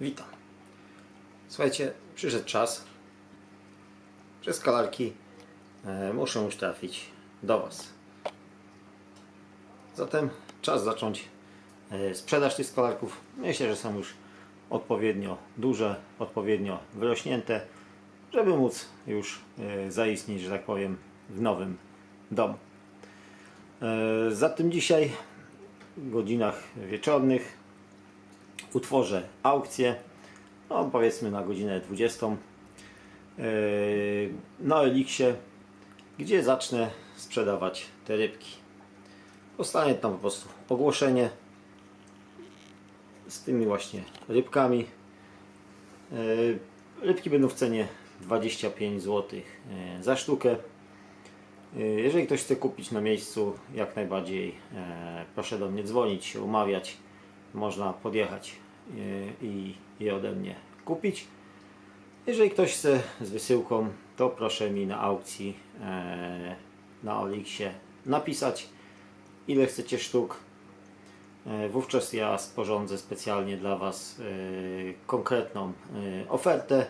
Witam. Słuchajcie, przyszedł czas. Przez kalarki e, muszę już trafić do Was. Zatem czas zacząć e, sprzedaż tych skalarków. Myślę, że są już odpowiednio duże, odpowiednio wyrośnięte, żeby móc już e, zaistnieć, że tak powiem, w nowym domu. E, Zatem dzisiaj w godzinach wieczornych utworzę aukcję, no powiedzmy na godzinę 20 yy, na Eliksie, gdzie zacznę sprzedawać te rybki. Powstanie tam po prostu ogłoszenie z tymi właśnie rybkami. Yy, Rybki będą w cenie 25 zł za sztukę. Yy, Jeżeli ktoś chce kupić na miejscu, jak najbardziej proszę do mnie dzwonić, umawiać. Można podjechać e, i je ode mnie kupić. Jeżeli ktoś chce z wysyłką, to proszę mi na aukcji e, na Oliksie napisać ile chcecie sztuk. E, Wówczas ja sporządzę specjalnie dla Was konkretną ofertę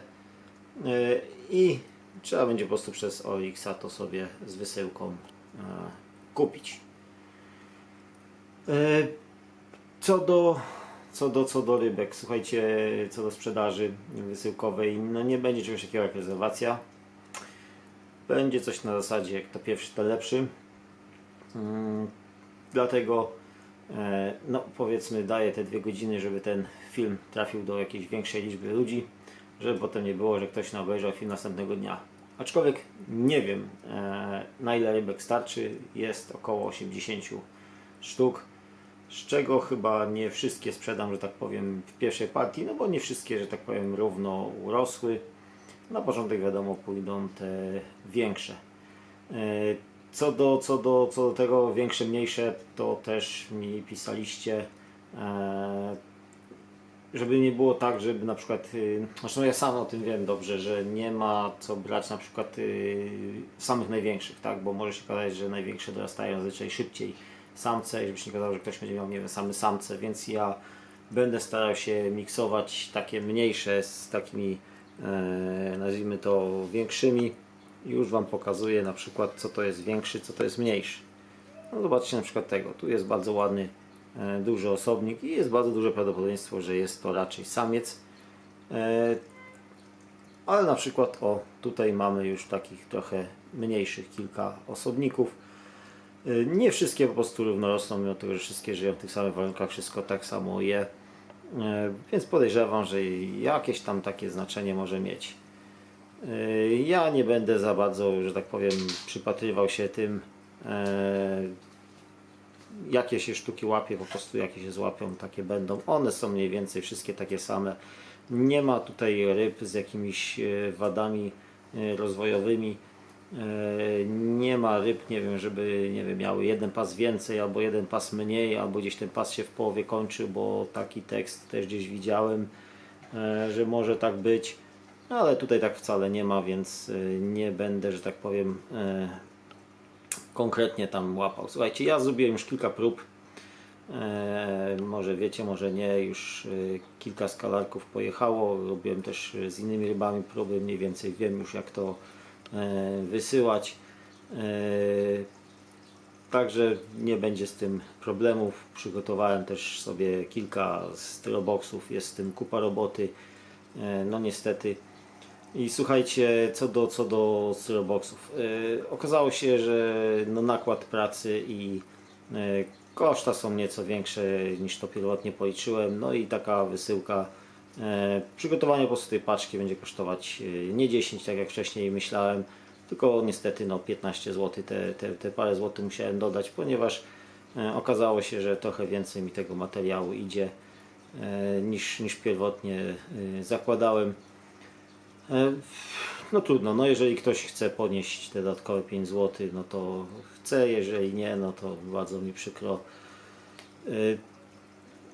i trzeba będzie po prostu przez Olixa to sobie z wysyłką kupić. Co do, co do, co do rybek, słuchajcie, co do sprzedaży wysyłkowej, no nie będzie czegoś takiego jak rezerwacja. Będzie coś na zasadzie jak to pierwszy, to lepszy. Mm, Dlatego e, no powiedzmy daję te dwie godziny, żeby ten film trafił do jakiejś większej liczby ludzi, żeby potem nie było, że ktoś obejrzał film następnego dnia. Aczkolwiek nie wiem e, na ile rybek starczy, jest około 80 sztuk, z czego chyba nie wszystkie sprzedam, że tak powiem w pierwszej partii, no bo nie wszystkie, że tak powiem równo urosły. Na początek wiadomo pójdą te większe. E, Co do, co, do, co do tego większe, mniejsze, to też mi pisaliście, e, żeby nie było tak, żeby na przykład, y, zresztą ja sam o tym wiem dobrze, że nie ma co brać na przykład y, samych największych, tak, bo może się okazać, że największe dorastają zazwyczaj szybciej samce i żeby się nie okazało, że ktoś będzie miał, nie wiem, same samce, więc ja będę starał się miksować takie mniejsze z takimi, e, nazwijmy to, większymi. Już Wam pokazuję na przykład, co to jest większy, co to jest mniejszy. No zobaczcie na przykład tego. Tu jest bardzo ładny, e, duży osobnik i jest bardzo duże prawdopodobieństwo, że jest to raczej samiec. E, ale na przykład, o, tutaj mamy już takich trochę mniejszych kilka osobników. E, Nie wszystkie po prostu równo rosną, mimo tego, że wszystkie żyją w tych samych warunkach, wszystko tak samo je. E, Więc podejrzewam, że jakieś tam takie znaczenie może mieć. E, Ja nie będę za bardzo, że tak powiem, przypatrywał się tym, jakie się sztuki łapie, po prostu jakie się złapią, takie będą. One są mniej więcej wszystkie takie same. Nie ma tutaj ryb z jakimiś wadami rozwojowymi. E, Nie ma ryb, nie wiem, żeby nie wiem, miały jeden pas więcej, albo jeden pas mniej, albo gdzieś ten pas się w połowie kończy, bo taki tekst też gdzieś widziałem, e, że może tak być. No, ale tutaj tak wcale nie ma, więc e, nie będę, że tak powiem, konkretnie tam łapał. Słuchajcie, ja zrobiłem już kilka prób. Może wiecie, może nie, już kilka skalarków pojechało. Robiłem też z innymi rybami próby, mniej więcej wiem już jak to wysyłać. E, Także nie będzie z tym problemów. Przygotowałem też sobie kilka styroboksów, jest z tym kupa roboty. E, No niestety. I słuchajcie, co do, co do styroboksów. E, okazało się, że no nakład pracy i e, koszta są nieco większe niż to pierwotnie policzyłem. No i taka wysyłka, e, przygotowanie po prostu tej paczki będzie kosztować e, nie 10, tak jak wcześniej myślałem, tylko niestety no 15 zł, te, te, te parę złotych musiałem dodać, ponieważ e, okazało się, że trochę więcej mi tego materiału idzie e, niż, niż pierwotnie e, zakładałem. E, No trudno, no jeżeli ktoś chce ponieść te dodatkowe 5 zł, no to chce, jeżeli nie, no to bardzo mi przykro.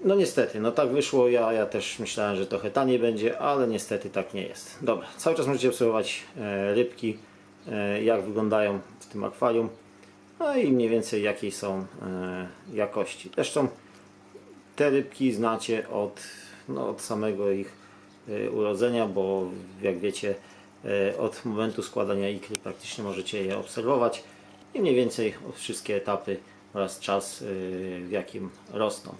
No niestety, no tak wyszło, ja, ja też myślałem, że trochę taniej będzie, ale niestety tak nie jest. Dobra, cały czas możecie obserwować e, rybki, e, jak wyglądają w tym akwarium, no i mniej więcej jakiej są e, jakości. Zresztą te rybki znacie od, no, od samego ich urodzenia, bo jak wiecie, od momentu składania ikry praktycznie możecie je obserwować i mniej więcej wszystkie etapy oraz czas, w jakim rosną.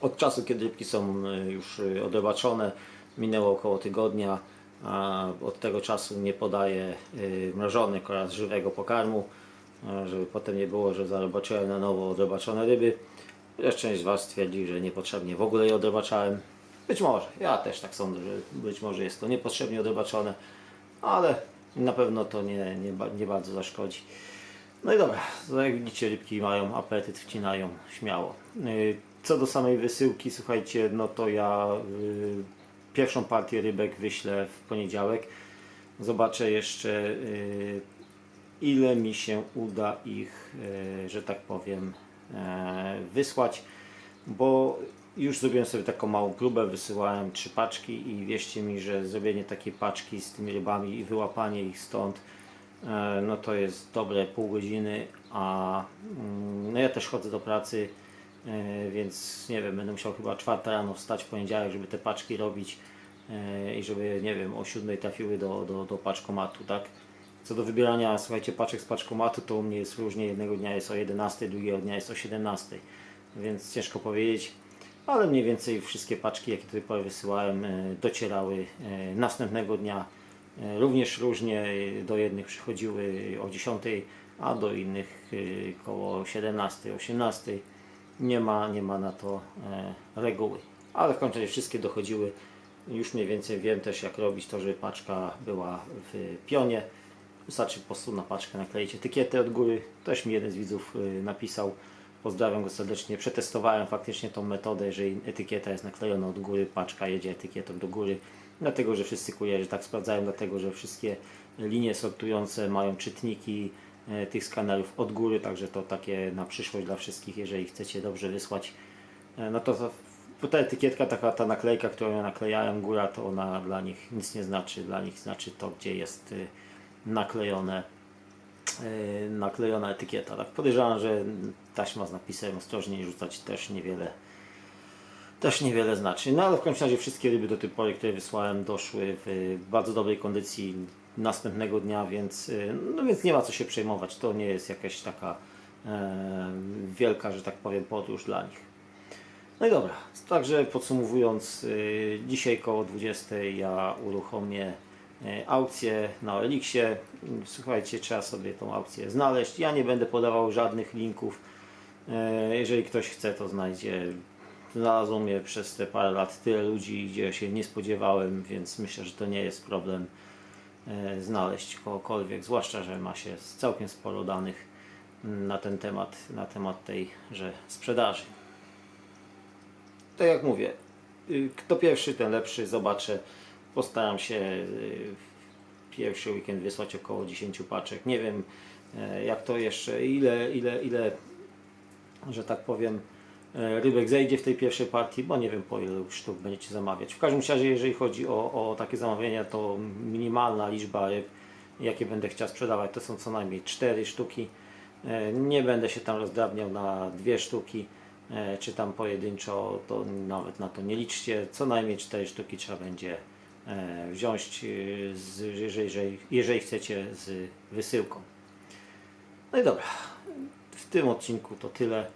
Od czasu, kiedy rybki są e, już e, odrobaczone, minęło około tygodnia, a od tego czasu nie podaję e, mrożonych oraz żywego pokarmu, żeby potem nie było, że zarobaczyłem na nowo odrobaczone ryby. Chociaż część z Was twierdzi, że niepotrzebnie w ogóle je odrobaczałem. Być może, ja też tak sądzę, że być może jest to niepotrzebnie odrobaczone, ale na pewno to nie, nie, nie bardzo zaszkodzi. No i dobra, jak widzicie rybki mają apetyt, wcinają śmiało. Co do samej wysyłki, słuchajcie, no to ja yy, pierwszą partię rybek wyślę w poniedziałek. Zobaczę jeszcze yy, ile mi się uda ich, yy, że tak powiem, yy, wysłać, bo już zrobiłem sobie taką małą próbę, wysyłałem trzy paczki i wierzcie mi, że zrobienie takiej paczki z tymi rybami i wyłapanie ich stąd E, no to jest dobre pół godziny, a mm, no ja też chodzę do pracy, więc nie wiem, będę musiał chyba czwarta rano wstać w poniedziałek, żeby te paczki robić e, i żeby, nie wiem, o siódmej trafiły do, do, do paczkomatu, tak? Co do wybierania, słuchajcie, paczek z paczkomatu, to u mnie jest różnie, jednego dnia jest o 11, drugiego dnia jest o 17, więc ciężko powiedzieć, ale mniej więcej wszystkie paczki, jakie do tej pory wysyłałem, e, docierały e, następnego dnia. E, Również różnie e, do jednych przychodziły o 10, a do innych e, koło 17, 18. Nie ma, nie ma na to e, reguły. Ale w końcu wszystkie dochodziły. Już mniej więcej wiem też jak robić to, żeby paczka była w pionie. Wystarczy po prostu na paczkę nakleić etykietę od góry. Też mi jeden z widzów e, napisał. Pozdrawiam go serdecznie. Przetestowałem faktycznie tą metodę, jeżeli etykieta jest naklejona od góry, paczka jedzie etykietą do góry. Dlatego, że wszyscy kurierzy tak sprawdzają, dlatego, że wszystkie linie sortujące mają czytniki tych skanerów od góry, także to takie na przyszłość dla wszystkich, jeżeli chcecie dobrze wysłać. E, no to, to ta etykietka, taka ta naklejka, którą ja naklejałem, góra, to ona dla nich nic nie znaczy. Dla nich znaczy to, gdzie jest y, naklejone e, naklejona etykieta. Tak podejrzewam, że taśma z napisem ostrożnie rzucać też niewiele też niewiele znaczy. No ale w każdym razie wszystkie ryby do tej pory, które wysłałem, doszły w bardzo dobrej kondycji następnego dnia, więc, y, no więc nie ma co się przejmować. To nie jest jakaś taka e, wielka, że tak powiem, podróż dla nich. No i dobra, także podsumowując, y, dzisiaj koło 20 ja uruchomię e, aukcję na Elixie. Słuchajcie, trzeba sobie tą aukcję znaleźć. Ja nie będę podawał żadnych linków. E, Jeżeli ktoś chce, to znajdzie. Znalazło mnie przez te parę lat tyle ludzi, gdzie się nie spodziewałem, więc myślę, że to nie jest problem e, znaleźć kogokolwiek, zwłaszcza, że ma się całkiem sporo danych na ten temat, na temat tejże sprzedaży. Tak jak mówię, y, kto pierwszy, ten lepszy, zobaczę. Postaram się y, pierwszy weekend wysłać około 10 paczek. Nie wiem e, jak to jeszcze, ile, ile, ile, że tak powiem, rybek zejdzie w tej pierwszej partii, bo nie wiem po ile sztuk będziecie zamawiać. W każdym razie, jeżeli chodzi o, o takie zamawiania, to minimalna liczba ryb, jakie będę chciał sprzedawać, to są co najmniej 4 sztuki. E, Nie będę się tam rozdrabniał na dwie sztuki, e, czy tam pojedynczo, to nawet na to nie liczcie. Co najmniej 4 sztuki trzeba będzie e, wziąć, e, z, jeżeli, jeżeli chcecie, z wysyłką. No i dobra, w tym odcinku to tyle.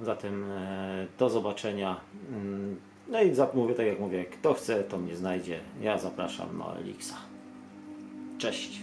Zatem e, do zobaczenia. Mm, No i mówię tak jak mówię, kto chce, to mnie znajdzie. Ja zapraszam na Elixa. Cześć.